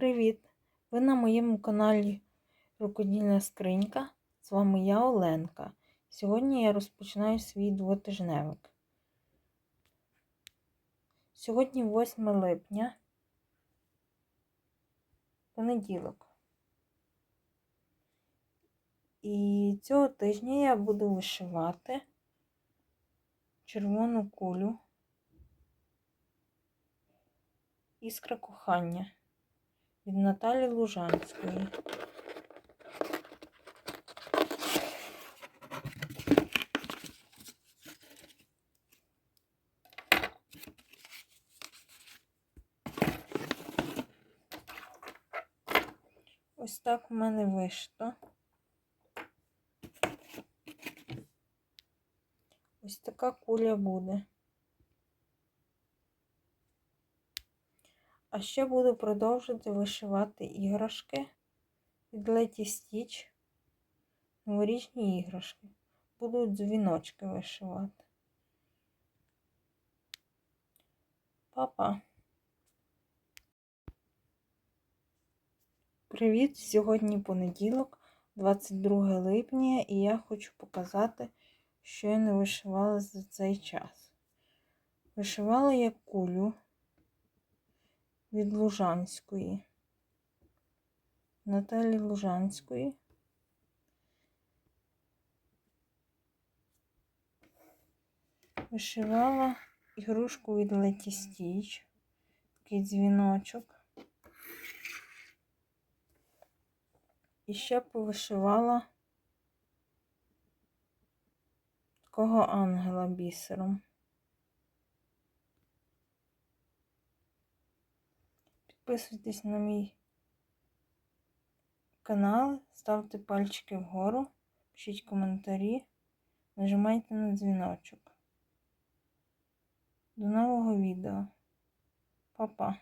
Привіт! Ви на моєму каналі Рукодільна скринька. З вами я Оленка. Сьогодні я розпочинаю свій двотижневик. Сьогодні 8 липня, понеділок. І цього тижня я буду вишивати червону кулю іскра кохання від Наталі Лужанської. Ось так в мене вийшло. Ось така куля буде. А ще буду продовжувати вишивати іграшки від Стіч. Новорічні іграшки. Буду дзвіночки вишивати. Папа. Привіт! Сьогодні понеділок, 22 липня, і я хочу показати, що я не вишивала за цей час. Вишивала я кулю від Лужанської, Наталі Лужанської. Вишивала ігрушку від Леті Стіч, такий дзвіночок. І ще повишивала такого ангела бісером. Підписуйтесь на мій канал, ставте пальчики вгору, пишіть коментарі, нажимайте на дзвіночок. До нового відео. Па-па!